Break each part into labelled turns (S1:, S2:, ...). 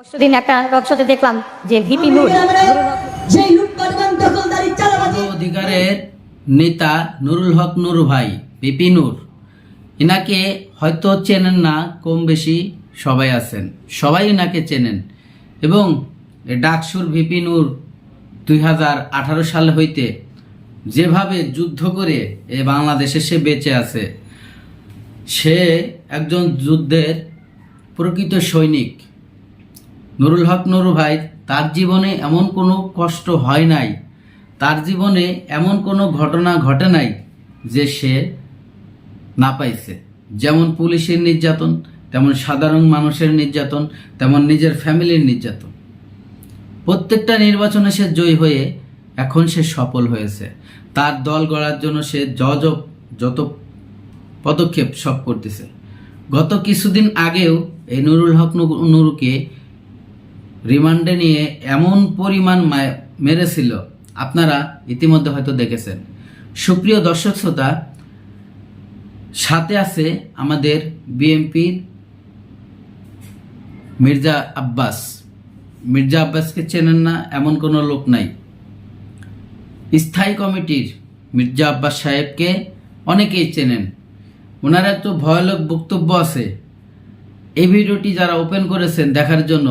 S1: পরশুদিন একটা রকশতে দেখলাম যে ভিপি নূর
S2: যে লুটপাটবান দখলদারি চালাবাজি।
S3: অধিকারের নেতা নুরুল হক নুর ভাই পিপি নূর ইনাকে হয়তো চেনেন না কম বেশি সবাই আছেন। সবাই ইনাকে চেনেন। এবং ডাকসুর ভিপি নূর দুই হাজার আঠারো সাল হইতে যেভাবে যুদ্ধ করে এ বাংলাদেশে সে বেঁচে আছে সে একজন যুদ্ধের প্রকৃত সৈনিক। নুরুল হক নুরু ভাই, তার জীবনে এমন কোনো কষ্ট হয় নাই। তার জীবনে এমন কোনো ঘটনা ঘটে নাই যে সে না পাইছে। যেমন পুলিশের নির্যাতন, তেমন সাধারণ মানুষের নির্যাতন, তেমন নিজের ফ্যামিলির নির্যাতন। প্রত্যেকটা নির্বাচনে সে জয়ী হয়ে এখন সে সফল হয়েছে। তার দল গড়ার জন্য সে যজ যত পদক্ষেপ সব করতেছে। গত কিছুদিন আগেও এই নুরুল হক নুরুকে রিমান্ডে নিয়ে এমন পরিমাণ মেরেছিল, আপনারা ইতিমধ্যে হয়তো দেখেছেন। সুপ্রিয় দর্শক শ্রোতা, সাথে আছে আমাদের বিএনপির মির্জা আব্বাস। মির্জা আব্বাসকে চেনেন না, এমন কোনো লোক নাই। স্থায়ী কমিটির মির্জা আব্বাস সাহেবকে অনেকেই চেনেন। ওনার একটু ভয়ানক বক্তব্য আছে। এই ভিডিওটি যারা ওপেন করেছেন দেখার জন্য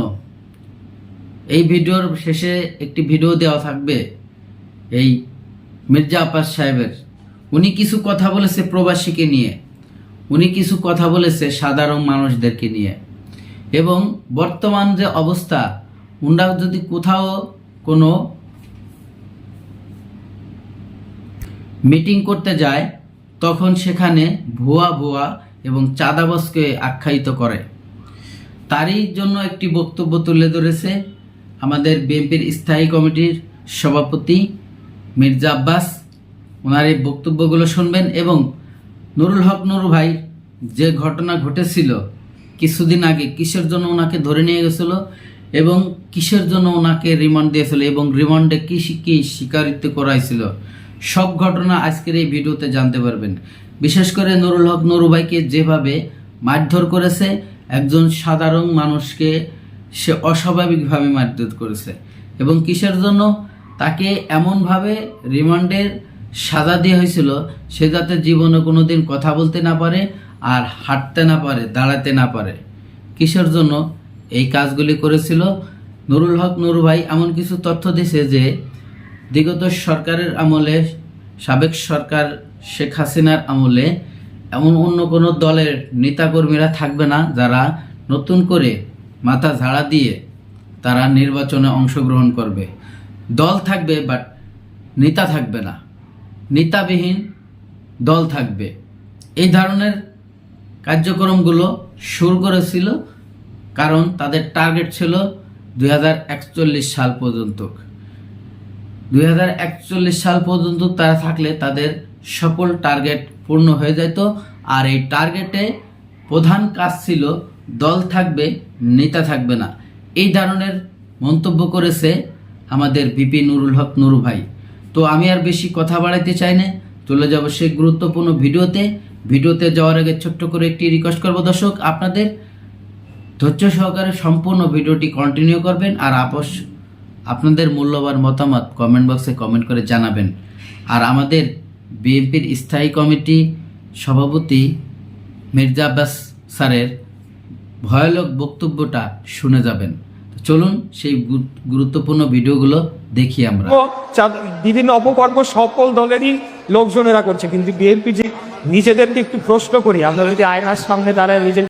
S3: এই ভিডিওর শেষে একটি ভিডিও দেওয়া থাকবে এই মির্জা আব্বাস সাহেবের। উনি কিছু কথা বলেছে প্রবাসীকে নিয়ে। উনি কিছু কথা বলেছে সাধারণ মানুষদেরকে নিয়ে। এবং বর্তমান যে অবস্থা, উনরা যদি কোথাও কোনো মিটিং করতে যায়, তখন সেখানে ভুয়া ভুয়া এবং চাঁদাবাসকে আখ্যায়িত করে। তারই জন্য একটি বক্তব্য তুলে ধরেছে আমাদের বিএনপির স্থায়ী কমিটির সভাপতি মির্জা আব্বাস, ওনার এই বক্তব্যগুলো শুনবেন এবং নুরুল হক নুরু ভাই যে ঘটনা ঘটেছিল কিছুদিন আগে কিসের জন্য ওনাকে ধরে নিয়ে গেছিল এবং কিসের জন্য ওনাকে রিমান্ড দিয়েছিল এবং রিমান্ডে কি কি স্বীকারিত্ব করাইছিল, সব ঘটনা আজকের এই ভিডিওতে জানতে পারবেন। বিশেষ করে নুরুল হক নুরু ভাইকে যেভাবে মারধর করেছে, একজন সাধারণ মানুষকে সে অস্বাভাবিকভাবে মারধর করেছে। এবং কিসের জন্য? তাকে এমনভাবে রিমান্ডের সাজা দেওয়া হয়েছিল সে যাতে জীবনে কোনোদিন কথা বলতে না পারে আর হাঁটতে না পারে, দাঁড়াতে না পারে। কিসের জন্য? এই কাজগুলি করেছিল। নুরুল হক নুরু ভাই এমন কিছু তথ্য দিছে যে, বিগত সরকারের আমলে, সাবেক সরকার শেখ হাসিনার আমলে এমন অন্য কোনো দলের নেতাকর্মীরা থাকবে না যারা নতুন করে মাথা ঝাড়া দিয়ে তারা নির্বাচনে অংশগ্রহণ করবে। দল থাকবে বাট নেতা থাকবে না। নেতাবিহীন দল থাকবে। এই ধরনের কার্যক্রমগুলো শুরু করেছিল কারণ তাদের টার্গেট ছিল দুই হাজার একচল্লিশ সাল পর্যন্ত। দু হাজার একচল্লিশ সাল পর্যন্ত তারা থাকলে তাদের সকল টার্গেট পূর্ণ হয়ে যেত আর এই টার্গেটে প্রধান কাজ ছিল, দল থাকবে, নেতা থাকবে না। এই ধরনের মন্তব্য করেছে আমাদের বিপি নুরুল হক নুরু ভাই। তো আমি আর বেশি কথা বাড়াইতে চাই না। চলে যাব সেই গুরুত্বপূর্ণ ভিডিওতে। ভিডিওতে যাওয়ার আগে ছোট্ট করে একটি রিকোয়েস্ট করব। দর্শক, আপনাদের ধৈর্য সহকারে সম্পূর্ণ ভিডিওটি কন্টিনিউ করবেন আর আপস আপনাদের মূল্যবান মতামত কমেন্ট বক্সে কমেন্ট করে জানাবেন। আর আমাদের বিএনপির স্থায়ী কমিটি সভাপতি মির্জা আব্বাস স্যারের ভয়ালক বক্তব্যটা শুনে যাবেন। চলুন সেই গুরুত্বপূর্ণ ভিডিওগুলো দেখি আমরা।
S4: বিভিন্ন অপকর্ম সকল দলেরই লোকজনেরা করছে, কিন্তু বিএনপি যে নিজেদেরকে একটু প্রশ্ন করি, আমরা যদি আয়নার সামনে দাঁড়ায় নিজের